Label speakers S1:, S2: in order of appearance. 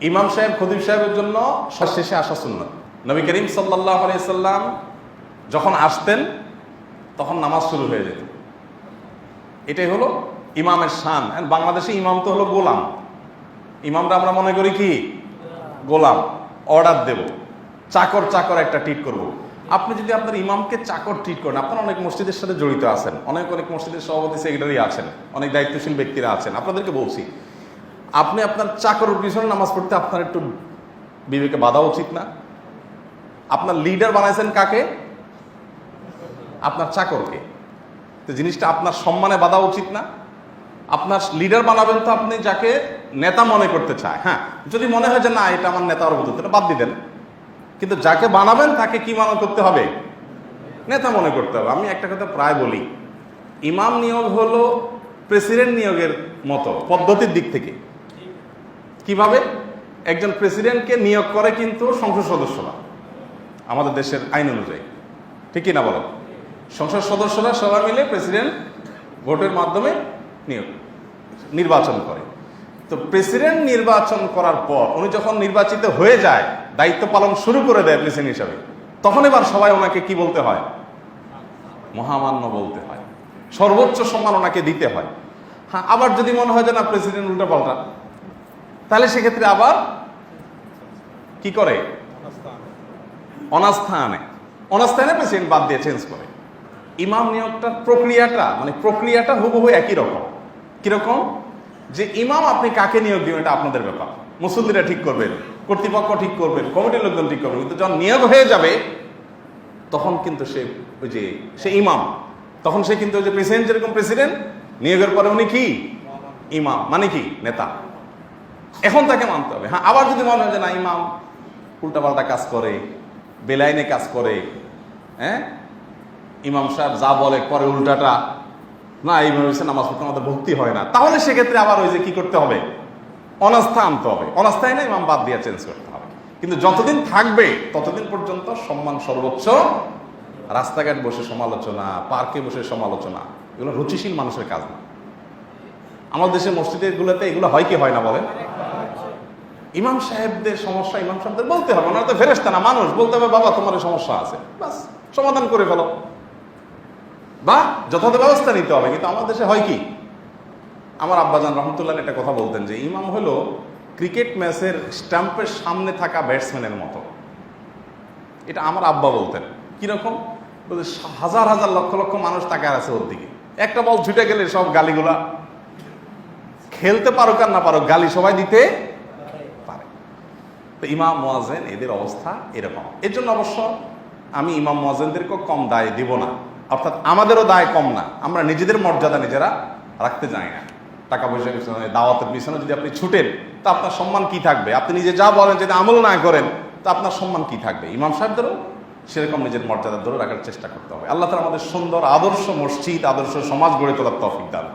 S1: ইমাম সাহেব খদিব সাহেবের জন্য শেষে আসা শূন্য নবী করিম সাল্লাহ আলাইসাল্লাম যখন আসতেন, তখন নামাজ শুরু হয়ে যেত। এটাই হলো ইমামের শান। বাংলাদেশে ইমাম তো হলো গোলাম। ইমামরা আমরা মনে করি কি? গোলাম। অর্ডার দেব। চাকর চাকর একটা ট্রিট করব। আপনি যদি আপনার ইমামকে চাকর ট্রিট করেন, আপনারা অনেক মসজিদের সাথে জড়িত আছেন। অনেক অনেক মসজিদের সভাপতি সেক্রেটারি আছেন। অনেক দায়িত্বশীল ব্যক্তিরা আছেন। আপনাদেরকে বলছি আপনি আপনার চাকরের পিছনে নামাজ পড়তে আপনার একটু বিবেকে বাধা উচিত না। আপনার লিডার বানাইছেন কাকে? আপনার চাকরকে। তো জিনিসটা আপনার সম্মানে বাধা উচিত না। আপনার লিডার বানাবেন তো আপনি যাকে নেতা মনে করতে চায়। হ্যাঁ যদি মনে হয় যে না, এটা আমার নেতার হতে বাদ দিতেন কিন্তু যাকে বানাবেন তাকে কি মনে করতে হবে? নেতা মনে করতে হবে। আমি একটা কথা প্রায় বলি। ইমাম নিয়োগ হলো প্রেসিডেন্ট নিয়োগের মতো, পদ্ধতির দিক থেকে। কীভাবে একজন প্রেসিডেন্টকে নিয়োগ করে কিন্তু সংসদ সদস্যরা? আমাদের দেশের আইন অনুযায়ী। ঠিক না বলেন সংসদ সদস্যরা সবাই মিলে প্রেসিডেন্ট ভোটের মাধ্যমে নিয়োগ, নির্বাচন করে। তো প্রেসিডেন্ট নির্বাচন করার পর উনি যখন নির্বাচিত হয়ে যায়, দায়িত্ব পালন শুরু করে দেয় প্রেসিডেন্ট হিসাবে, তখন এবার সবাই ওনাকে কি বলতে হয়? মহামান্য বলতে হয়। সর্বোচ্চ সম্মান ওনাকে দিতে হয়। হ্যাঁ আবার যদি মনে হয় যে না, প্রেসিডেন্ট উল্টা পাল্টা তাহলে সেক্ষেত্রে আবার কি করে? অনাস্থা আনে অনাস্থা প্রেসিডেন্ট বাদ দিয়ে চেঞ্জ করে। ইমাম নিয়োগটার প্রক্রিয়াটা মানে প্রক্রিয়াটা হুবহু একই রকম। কীরকম? যে ইমাম আপনি কাকে নিয়োগ দিবেন এটা আপনাদের ব্যাপার। মুসল্লিরা ঠিক করবেন, কর্তৃপক্ষ ঠিক করবেন, কমিটির লোকজন ঠিক করবেন। কিন্তু যখন নিয়োগ হয়ে যাবে, তখন কিন্তু সে ওই যে, সে ইমাম। তখন সে কিন্তু ওই যে প্রেসিডেন্ট যেরকম প্রেসিডেন্ট নিয়োগের পরে উনি কি? ইমাম। মানে কি? নেতা। এখন তাকে মানতে হবে। হ্যাঁ আবার যদি মনে হয় যে না, ইমাম উল্টাপাল্টা কাজ করে, বেলাইনে কাজ করে হ্যাঁ? ইমাম সাহেব যা বলে করে উল্টাটা, না এইভাবে হচ্ছে নামাজ পড়তে আমাদের ভক্তি হয় না। তাহলে সেক্ষেত্রে আবার ওই যে কি করতে হবে? অনাস্থা আনতে হবে। অনাস্থায় না ইমাম বাদ দিয়ে চেঞ্জ করতে হবে। কিন্তু যতদিন থাকবে, ততদিন পর্যন্ত সম্মান সর্বোচ্চ। রাস্তাঘাট বসে সমালোচনা পার্কে বসে সমালোচনা, এগুলো রুচিশীল মানুষের কাজ না। আমাদের দেশের মসজিদগুলোতে এগুলো হয় কি হয় না বলেন? ইমাম সাহেবদের সমস্যা ইমাম সাহেবদের বলতে হবে, ওনারা তো ফেরেস্তা না, মানুষ। বলতে হবে, বাবা, তোমার সমস্যা আছে। বাস সমাধান করে ফেলো। বা যথাযথ ব্যবস্থা নিতে হবে। কিন্তু আমাদের দেশে হয় কি? আমার আব্বাজান রহমতুল্লাহ একটা কথা বলতেন যে, ইমাম হলো ক্রিকেট ম্যাচের স্ট্যাম্পের সামনে থাকা ব্যাটসম্যানের মতো। এটা আমার আব্বা বলতেন। কীরকম? হাজার হাজার লক্ষ লক্ষ মানুষ তাকায় আছে ওর দিকে। একটা বল ছুটে গেলে সব গালিগুলা খেলতে পারো আর না পারো, গালি সবাই দিতে পারে। তো ইমাম মোয়াজেন এদের অবস্থা এরকম। এর জন্য অবশ্য আমি ইমাম মোয়াজেনদেরকেও কম দায় দিব না। অর্থাৎ আমাদেরও দায় কম না। আমরা নিজেদের মর্যাদা নিজেরা রাখতে যাই না। টাকা পয়সার পিছনে দাওয়াতের পিছনে যদি আপনি ছুটেন, তা আপনার সম্মান কি থাকবে? আপনি নিজে যা বলেন, যদি আমল না করেন, তা আপনার সম্মান কি থাকবে? ইমাম সাহেবদেরও সেরকম নিজের মর্যাদা ধরে রাখার চেষ্টা করতে হবে। আল্লাহ তালা আমাদের সুন্দর আদর্শ মসজিদ, আদর্শ সমাজ গড়ে তোলার তফিক দান